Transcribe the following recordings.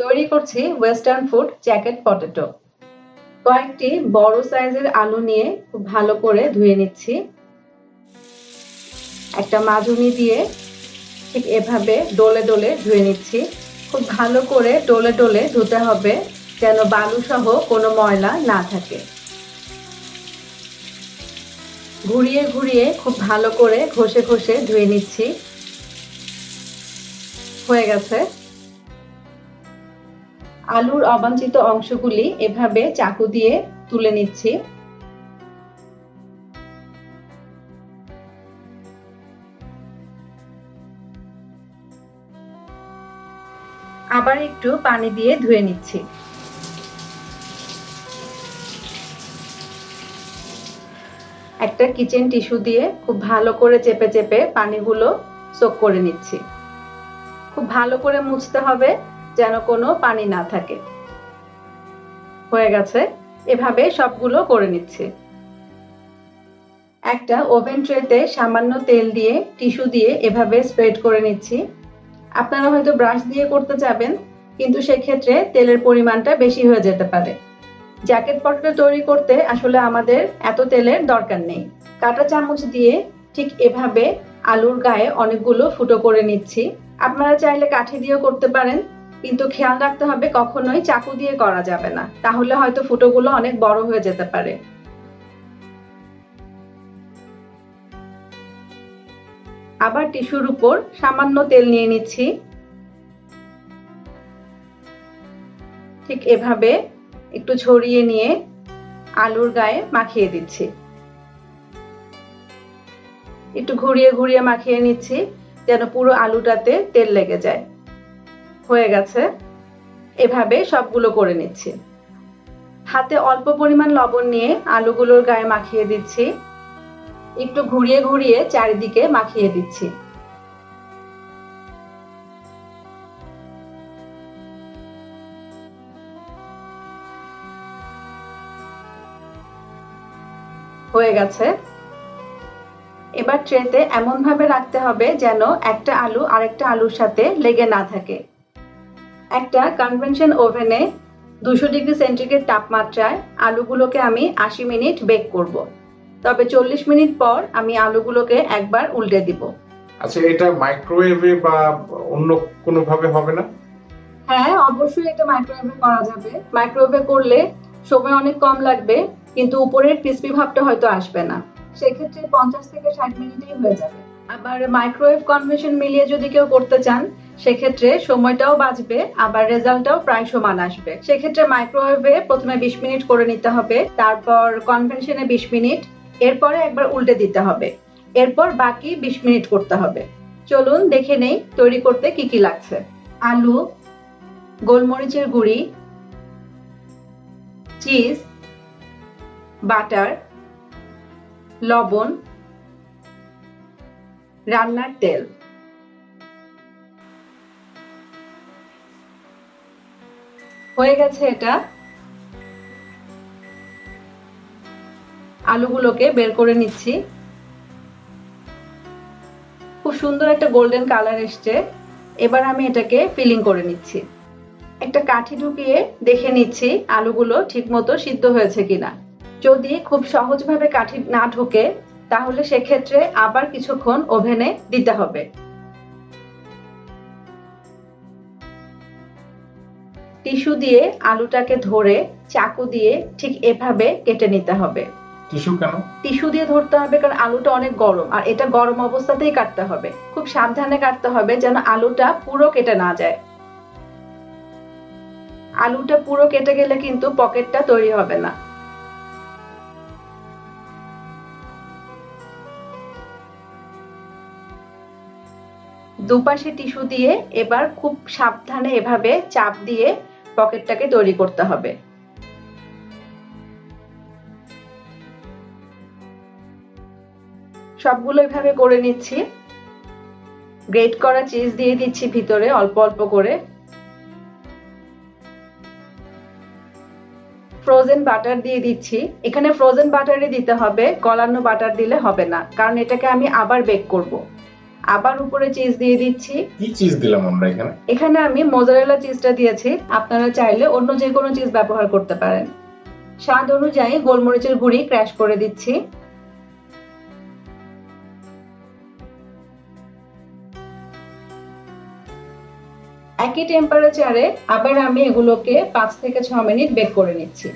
তৈরি করছি western food jacket potato কয়েকটি বড় সাইজের আলু নিয়ে খুব ভালো করে ধুয়ে নিচ্ছি। একটা মাজুনি দিয়ে ঠিক এভাবে ডলে ডলে ধুয়ে নিচ্ছি। খুব ভালো করে ডলে ডলে ধুতে হবে যেন বালু সহ কোনো ময়লা না থাকে। ঘুরিয়ে ঘুরিয়ে খুব ভালো করে ঘষে ঘষে ধুয়ে নিচ্ছি। হয়ে গেছে। আলুর অবাঞ্ছিত অংশগুলি এভাবে চাকু দিয়ে তুলে নিচ্ছি। আবার একটু পানি দিয়ে ধুয়ে নিচ্ছি। একটা কিচেন টিস্যু দিয়ে খুব ভালো করে চেপে চেপে পানিগুলো সোক করে নিচ্ছি। খুব ভালো করে মুছতে হবে। যেন কোনো পানি না থাকে। হয়ে গেছে, এভাবে সবগুলো করে নিচ্ছি। একটা ওভেন ট্রেতে সামান্য তেল দিয়ে, টিস্যু দিয়ে এভাবে স্প্রেড করে নিচ্ছি। আপনারা হয়তো ব্রাশ দিয়ে করতে যাবেন, কিন্তু সেক্ষেত্রে তেলের পরিমাণটা বেশি হয়ে যেতে পারে। জ্যাকেট পটেটো তৈরি করতে আসলে আমাদের এত তেলের দরকার নেই। কাঁটা চামচ দিয়ে ঠিক এভাবে আলুর গায়ে অনেকগুলো ফুটো করে নিচ্ছি। আপনারা চাইলে কাঠি দিয়েও করতে পারেন। কিন্তু খেয়াল রাখতে হবে কখনোই চাকু দিয়ে করা যাবে না। তাহলে হয়তো ফুটোগুলো অনেক বড় হয়ে যেতে পারে। আবার টিস্যুর উপর সামান্য তেল নিয়ে নিচ্ছি। ঠিক এভাবে একটু ছড়িয়ে নিয়ে আলুর গায়ে মাখিয়ে দিচ্ছি। একটু ঘুরিয়ে ঘুরিয়ে মাখিয়ে নিচ্ছি, যেন পুরো আলুটাতে তেল লেগে যায়। হয়ে গেছে। এভাবে সবগুলো করে নিচ্ছি। হাতে অল্প পরিমাণ লবণ নিয়ে আলুগুলোর গায়ে মাখিয়ে দিচ্ছি। একটু ঘুরিয়ে ঘুরিয়ে চারিদিকে মাখিয়ে দিচ্ছি। হয়ে গেছে। এবার ট্রেতে এমন ভাবে রাখতে হবে যেন একটা আলু আরেকটা আলুর সাথে লেগে না থাকে। একটা কনভেনশন ওভেনে দুশো ডিগ্রি সেন্টিগ্রেড তাপমাত্রায় আলুগুলোকে আমি আশি মিনিট বেক করব। তবে চল্লিশ মিনিট পর আমি আলুগুলোকে একবার উল্টে দিব। আচ্ছা এটা মাইক্রোওয়েভে বা অন্য কোনো ভাবে হবে না? হ্যাঁ অবশ্যই এটা মাইক্রোওয়েভে করা যাবে। মাইক্রোওয়েভে করলে সময় অনেক কম লাগবে কিন্তু উপরের ক্রিসপি ভাবটা হয়তো আসবে না। সেক্ষেত্রে পঞ্চাশ থেকে ষাট মিনিটেই হয়ে যাবে। আবার মাইক্রোওয়েভ কনভেনশন মিলিয়ে যদি কেউ করতে চান সেক্ষেত্রে সময়টাও বাঁচবে, আবার রেজাল্টটাও প্রায় সমান আসবে। সেক্ষেত্রে মাইক্রোওয়েভে প্রথমে বিশ মিনিট করে নিতে হবে, তারপর কনভেনশনে বিশ মিনিট, এরপরে একবার উল্টে দিতে হবে। এরপর বাকি বিশ মিনিট করতে হবে। চলুন দেখে নেই তৈরি করতে কি কি লাগছে। আলু, গোলমরিচের গুঁড়ি, চিজ, বাটার, লবণ, রান্নার তেল। হয়ে গেছে এটা। আলুগুলোকে বের করে নিচ্ছি। খুব সুন্দর একটা গোল্ডেন কালার এসছে। এবার আমি এটাকে ফিলিং করে নিচ্ছি। একটা কাঠি ঢুকিয়ে দেখে নিচ্ছি আলুগুলো ঠিকমতো সিদ্ধ হয়েছে কিনা। যদি খুব সহজভাবে কাঠি না ঢোকে, তাহলে সেক্ষেত্রে আবার কিছুক্ষণ ওভেনে দিতে হবে। টিস্যু দিয়ে আলুটাকে ধরে চাকু দিয়ে ঠিক এভাবে কেটে নিতে হবে। টিস্যু কেন? টিস্যু দিয়ে ধরতে হবে কারণ আলুটা অনেক গরম আর এটা গরম অবস্থাতেই কাটতে হবে। খুব সাবধানে কাটতে হবে যেন আলুটা পুরো কেটে না যায়। আলুটা পুরো কেটে গেলে কিন্তু পকেটটা তৈরি হবে না। দুপাশে টিস্যু দিয়ে এবার খুব সাবধানে এভাবে চাপ দিয়ে পকেটটাকে তৈরি করতে হবে। সবগুলো এভাবে করে নিচ্ছি। গ্রেট করা চিজ দিয়ে দিচ্ছি ভিতরে অল্প অল্প করে। ফ্রোজেন বাটার দিয়ে দিচ্ছি। এখানে ফ্রোজেন বাটারই দিতে হবে গলানো বাটার দিলে হবে না, কারণ এটাকে আমি আবার বেক করব। আবার উপরে চিজ দিয়ে দিচ্ছি। কি চিজ দিলাম আমরা এখানে? এখানে আমি মোজারেলা চিজটা দিয়েছি। আপনারা চাইলে অন্য যে কোনো চিজ ব্যবহার করতে পারেন। স্বাদ অনুযায়ী গোলমরিচের গুঁড়ি ক্র্যাশ করে দিচ্ছি। একই টেম্পারেচারে আবার আমি এগুলোকে পাঁচ থেকে ছ মিনিট বেক করে নিচ্ছি।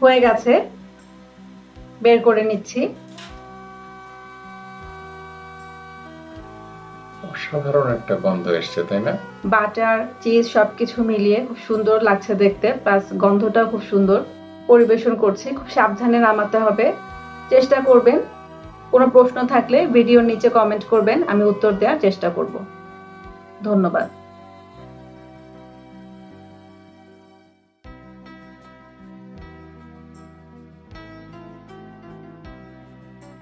হয়ে গেছে। বের করে নিচ্ছি। অসাধারণ একটা গন্ধ এসছে তাই না? বাটার চিজ সবকিছু মিলিয়ে খুব সুন্দর লাগছে দেখতে। প্লাস গন্ধটাও খুব সুন্দর। পরিবেশন করছি। খুব সাবধানে নামাতে হবে। চেষ্টা করবেন। কোনো প্রশ্ন থাকলে ভিডিওর নিচে কমেন্ট করবেন। আমি উত্তর দেওয়ার চেষ্টা করব। ধন্যবাদ।